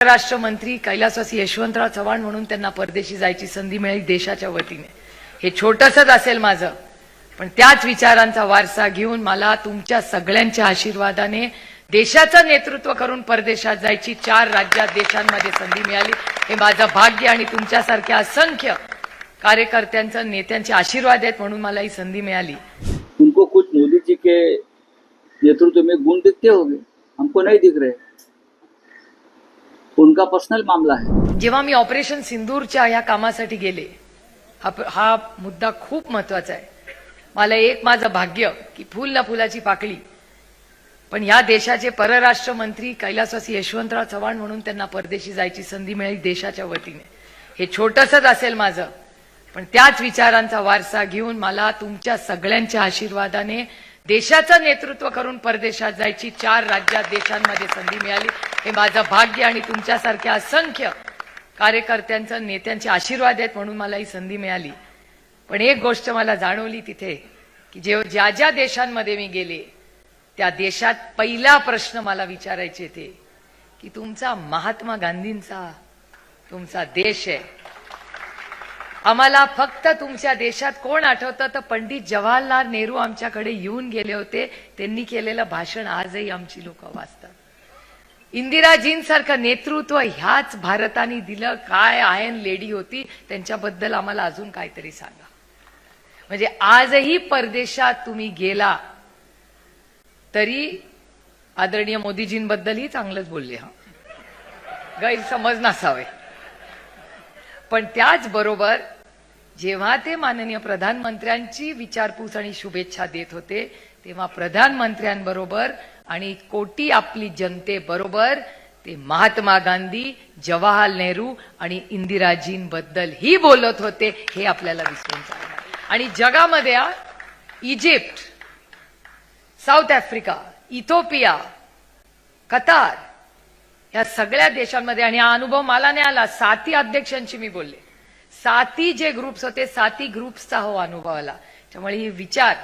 परराष्ट्र मंत्री कैलासवासी यशवंतराव चव्हाण म्हणून त्यांना परदेशी जायची संधी मिळाली देशाच्या वतीने. हे छोटसच असेल माझं. पण त्याच विचारांचा वारसा घेऊन मला तुमच्या सगळ्यांच्या आशीर्वादाने देशाचं नेतृत्व करून परदेशात जायची चार राज्यात देशांमध्ये संधी मिळाली. हे माझं भाग्य आणि तुमच्यासारख्या असंख्य कार्यकर्त्यांचं नेत्यांचे आशीर्वाद आहेत म्हणून मला ही संधी मिळाली. तुमको कुछ मोदी जी के नेतृत्व में गुण दिखते होंगे? हमको नहीं दिख रहे. उनका पर्सनल मामला है। जेव्हा मी ऑपरेशन सिंदूरच्या या कामासाठी गेले हा हा मुद्दा खूप महत्त्वाचा आहे. मला एक माझं भाग्य की फुल ना फुलाची पाकळी. पण या देशाचे परराष्ट्र मंत्री कैलासवासी यशवंतराव चव्हाण म्हणून त्यांना परदेशी जायची संधी मिळाली देशाच्या वतीने. हे छोटसच असेल माझं. पण त्याच विचारांचा वारसा घेऊन मला तुमच्या सगळ्यांच्या आशीर्वादाने देशाचं नेतृत्व करून परदेशात जायची चार राज्यात देशांमध्ये संधी मिळाली. हे माझं भाग्य आणि तुमच्यासारख्या असंख्य कार्यकर्त्यांचं नेत्यांचे आशीर्वाद आहेत म्हणून मला ही संधी मिळाली. पण एक गोष्ट मला जाणवली तिथे की जे ज्या ज्या देशांमध्ये मी गेले त्या देशात पहिला प्रश्न मला विचारायचे ते की तुमचा महात्मा गांधींचा तुमचा देश आहे. आम्हाला फक्त तुमच्या देशात कोण आठवतं? तर पंडित जवाहरलाल नेहरू आमच्याकडे येऊन गेले होते. त्यांनी केलेलं भाषण आजही आमची लोक वाचतात. इंदिराजींसारखं नेतृत्व ह्याच भारताने दिलं. काय आयन लेडी होती. त्यांच्याबद्दल आम्हाला अजून काहीतरी सांगा. म्हणजे आजही परदेशात तुम्ही गेला तरी आदरणीय मोदीजींबद्दलही चांगलंच बोलले हा. गैरसमज नसावे. पण त्याचबरोबर जेव्हा ते माननीय प्रधानमंत्र्यांची विचारपूस आणि शुभेच्छा देत होते तेव्हा प्रधानमंत्र्यांबरोबर आणि कोटी आपली जनतेबरोबर ते महात्मा गांधी जवाहरलाल नेहरू आणि इंदिराजींबद्दल ही बोलत होते हे आपल्याला विसरून चालणार आणि जगामध्ये आ, Egypt South Africa Ethiopia Qatar या सगळ्या देशांमध्ये आणि हा अनुभव मला नाही आला साती अध्यक्षांशी मी बोलले. साती जे ग्रुप्स होते साती ग्रुप्सचा हो अनुभव आला. त्यामुळे हे विचार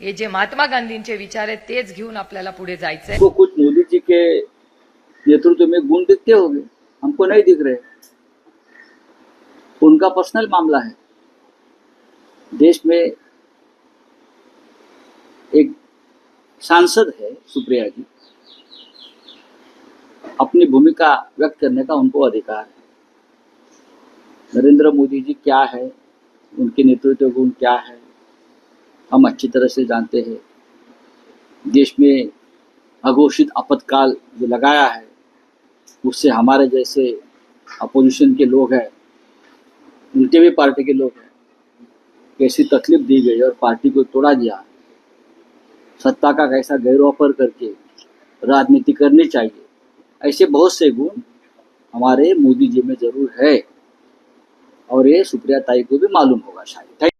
हे जे महात्मा गांधींचे विचार आहेत तेच घेऊन आपल्याला पुढे जायचंय. उनको कुछ मोदी जी के नेतृत्व में गुण दिखते होंगे हमको नहीं दिख रहे। उनका पर्सनल मामला है। देश में एक सांसद है सुप्रिया जी। अपनी भूमिका व्यक्त करने का उनको अधिकार है। नरेंद्र मोदी जी क्या है? उनके नेतृत्व गुण क्या है? हम अच्छी तरह से जानते हैं। देश में अघोषित आपातकाल जो लगाया है, उससे हमारे जैसे अपोजिशन के लोग हैं, उनके भी पार्टी के लोग हैं, कैसी तकलीफ़ दी गई और पार्टी को तोड़ा दिया सत्ता का कैसा गैरवापर करके राजनीति करनी चाहिए। ऐसे बहुत से गुण हमारे मोदी जी में जरूर है। और ये सुप्रिया ताई को भी मालूम होगा शायद।